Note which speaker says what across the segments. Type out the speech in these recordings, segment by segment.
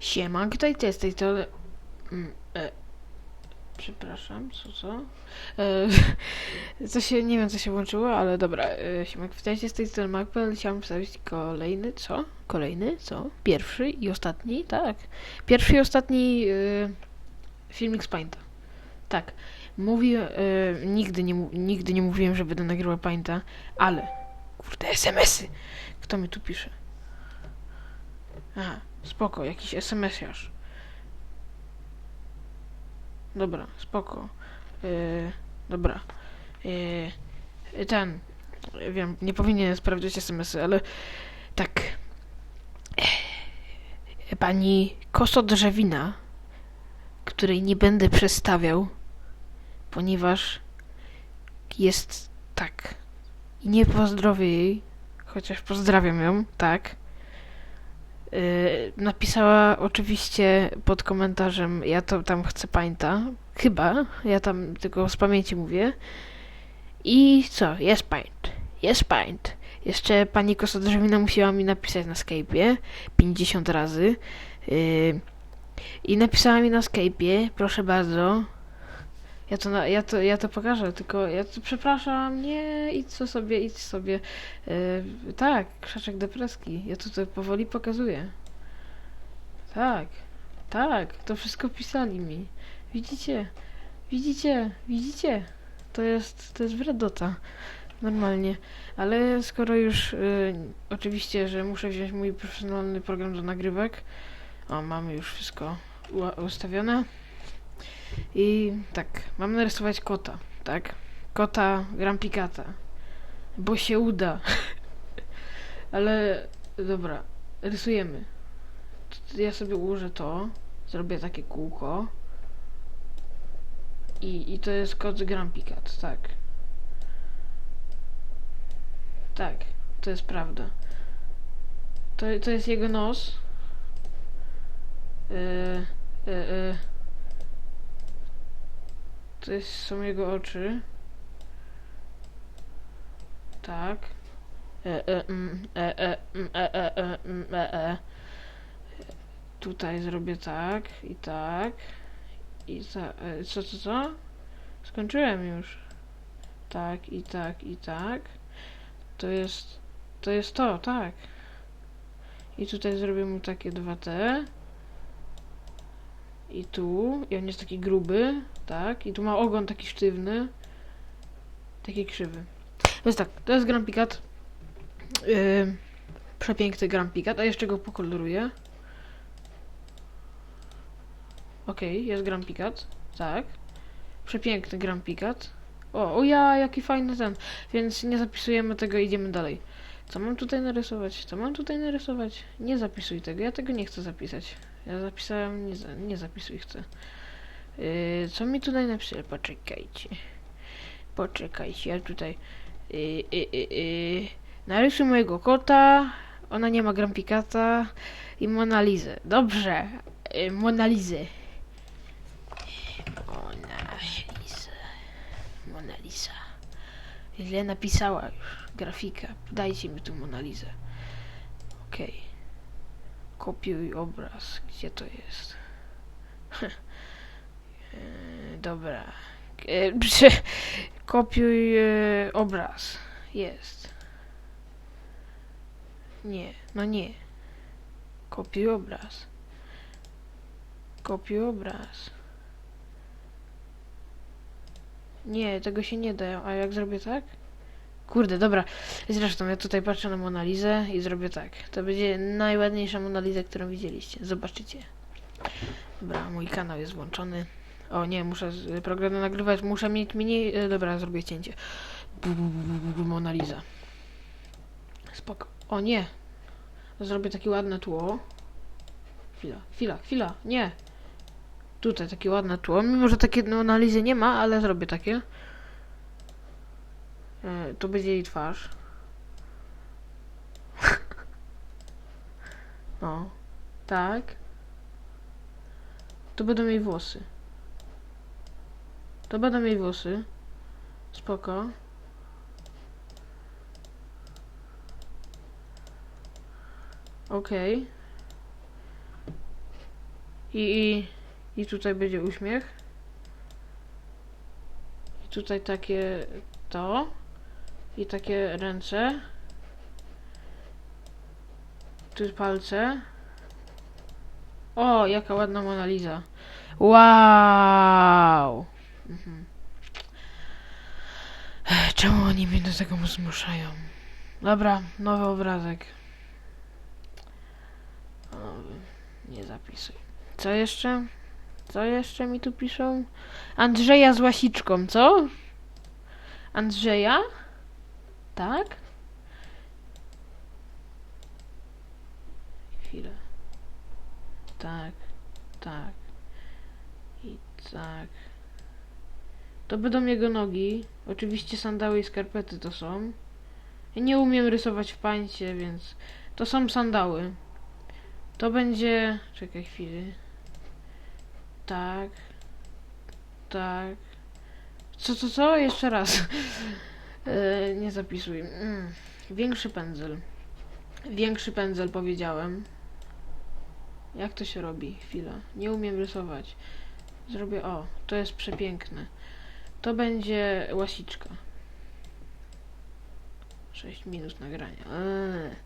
Speaker 1: Siema, to jest tej to... Mm, e, przepraszam, co co? E, co się, nie wiem co się włączyło, ale dobra. E, siema, witajcie z tej strony Macpel. Chciałem przedstawić kolejny, co? Kolejny, co? Pierwszy i ostatni, tak. Pierwszy i ostatni e, filmik z Painta. Tak. Mówi, e, nigdy, nie, nigdy nie mówiłem, że będę nagrywał Painta, ale... Kurde, SMS-y! Kto mi tu pisze? Aha, spoko, jakiś SMS-iarz. Dobra, spoko. Yy, dobra. Yy, ten. Wiem, nie powinien sprawdzać SMS-y, ale tak. Yy, Pani Kosodrzewina, której nie będę przedstawiał, ponieważ jest tak. I nie pozdrowię jej, chociaż pozdrawiam ją, tak. Yy, napisała oczywiście pod komentarzem, ja to tam chcę pańta, chyba, ja tam tylko z pamięci mówię. I co, jest paint, jest paint. Jeszcze pani Kosodrzewina musiała mi napisać na Skype'ie 50 razy. Yy, I napisała mi na Skype'ie, proszę bardzo. Ja to, ja, to, ja to pokażę, tylko ja to, przepraszam, nie, idź co sobie, idź sobie. Yy, tak, krzaczek depreski. Ja tutaj powoli pokazuję. Tak, tak, to wszystko pisali mi. Widzicie? Widzicie? Widzicie? To jest, to jest wredota. Normalnie. Ale skoro już y, oczywiście, że muszę wziąć mój profesjonalny program do nagrywek. O, mamy już wszystko ustawione. I tak, mam narysować kota, tak? Kota Grampikata. Bo się uda. Ale dobra, rysujemy. Ja sobie ułożę to, zrobię takie kółko. I, i to jest kot Grampikat, tak. Tak, to jest prawda. To, to jest jego nos. Yy, yy, yy. To jest, są jego oczy. Tak. Tutaj zrobię tak i tak. I e, co, co, co? Skończyłem już. Tak i tak i tak. To jest, to jest to, tak. I tutaj zrobię mu takie 2T. I tu. I on jest taki gruby, tak. I tu ma ogon taki sztywny. Taki krzywy. Więc tak, to jest Grampikat. Yy, przepiękny Grampikat, a jeszcze go pokoloruję. Okej, jest Grampikat, tak. Przepiękny Grampikat. O, o ja, jaki fajny ten. Więc nie zapisujemy tego, idziemy dalej. Co mam tutaj narysować? Co mam tutaj narysować? Nie zapisuj tego, ja tego nie chcę zapisać. Ja zapisałem, nie, za, nie zapisuj chcę. Yy, co mi tutaj napisać? Poczekajcie. Poczekajcie, ja tutaj... Yy, yy, yy. Narysuj mojego kota. Ona nie ma Grampikata. I Monalizę. Dobrze. Yy, Monalizę. Monalizę. Monalisa. Źle napisała już. Grafika. Dajcie mi tu Monalizę. Okej. Kopiuj obraz. Gdzie to jest? Yy, dobra. Prze- Kopiuj yy, obraz. Jest. Nie, no nie. Kopiuj obraz. Kopiuj obraz. Nie, tego się nie da. A jak zrobię tak? Kurde, dobra. Zresztą ja tutaj patrzę na Monalizę i zrobię tak. To będzie najładniejsza Monaliza, którą widzieliście. Zobaczycie. Dobra, mój kanał jest włączony. O nie, muszę program nagrywać, muszę mieć mniej... Dobra, zrobię cięcie. Monaliza. Spoko. O nie. Zrobię takie ładne tło. Chwila, chwila, chwila. Nie. Tutaj takie ładne tło. Mimo, że takie Monalizy nie ma, ale zrobię takie. E, to będzie jej twarz. O. Tak. To będą jej włosy. To będą jej włosy. Spoko. Okej. I, i, I tutaj będzie uśmiech. I tutaj takie to. I takie ręce. Tu palce. O, jaka ładna Mona Lisa. Wow! Mhm. Czemu oni mnie do tego zmuszają? Dobra, nowy obrazek. Nie zapisuj. Co jeszcze? Co jeszcze mi tu piszą? Andrzeja z łasiczką, co? Andrzeja? Tak? Chwilę. Tak, tak. I tak. To będą jego nogi. Oczywiście sandały i skarpety to są. Ja nie umiem rysować w pańcie, więc to są sandały. To będzie... Czekaj chwilę. Tak. Tak. Co, co, co? Jeszcze raz. Nie zapisuj. Mm. Większy pędzel. Większy pędzel powiedziałem. Jak to się robi? Chwila. Nie umiem rysować. Zrobię o. To jest przepiękne. To będzie łasiczka. 6 minut nagrania. Eee.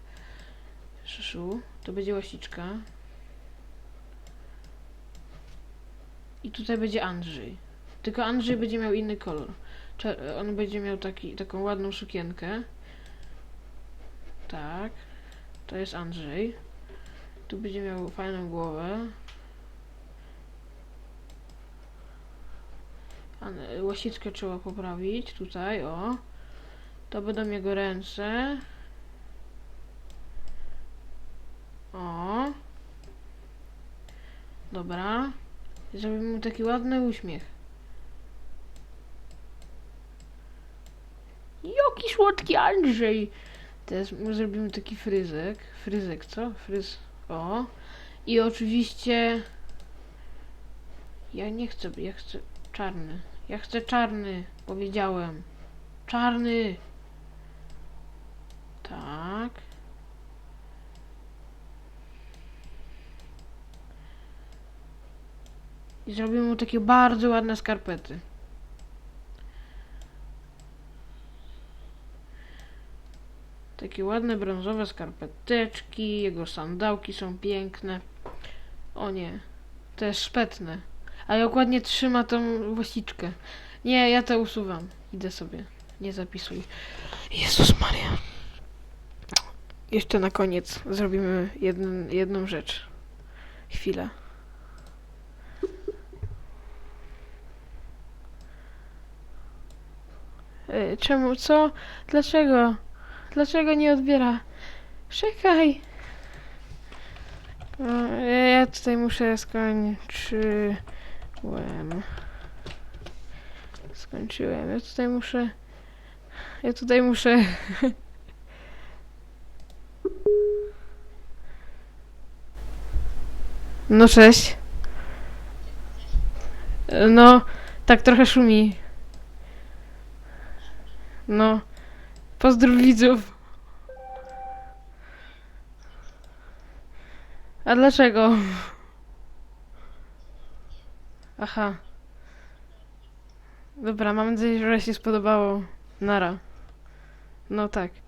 Speaker 1: Szyszu. To będzie łasiczka. I tutaj będzie Andrzej. Tylko Andrzej będzie miał inny kolor. On będzie miał taki, taką ładną sukienkę. Tak. To jest Andrzej. Tu będzie miał fajną głowę. Łasiczkę trzeba poprawić. Tutaj, o. To będą jego ręce. O. Dobra. Zrobimy mu taki ładny uśmiech. Jaki słodki Andrzej! Teraz zrobimy taki fryzek. Fryzek, co? Fryz. O. I oczywiście... Ja nie chcę, ja chcę czarny. Ja chcę czarny, powiedziałem. Czarny! Tak. I zrobimy mu takie bardzo ładne skarpety. Takie ładne brązowe skarpeteczki, jego sandałki są piękne. O nie, to jest szpetne. A jak ładnie trzyma tą łasiczkę. Nie, ja to usuwam. Idę sobie. Nie zapisuj. Jezus Maria. Jeszcze na koniec zrobimy jedną, jedną rzecz. Chwilę. E, Czemu? Co? Dlaczego? Dlaczego nie odbiera? Czekaj! O, ja- Ja tutaj muszę skończyłem. Skończyłem. Ja tutaj muszę. Ja tutaj muszę. No cześć. No, tak trochę szumi. No. Pozdrów widzów. A dlaczego? Aha. Dobra, mam nadzieję, że się spodobało. Nara. No tak.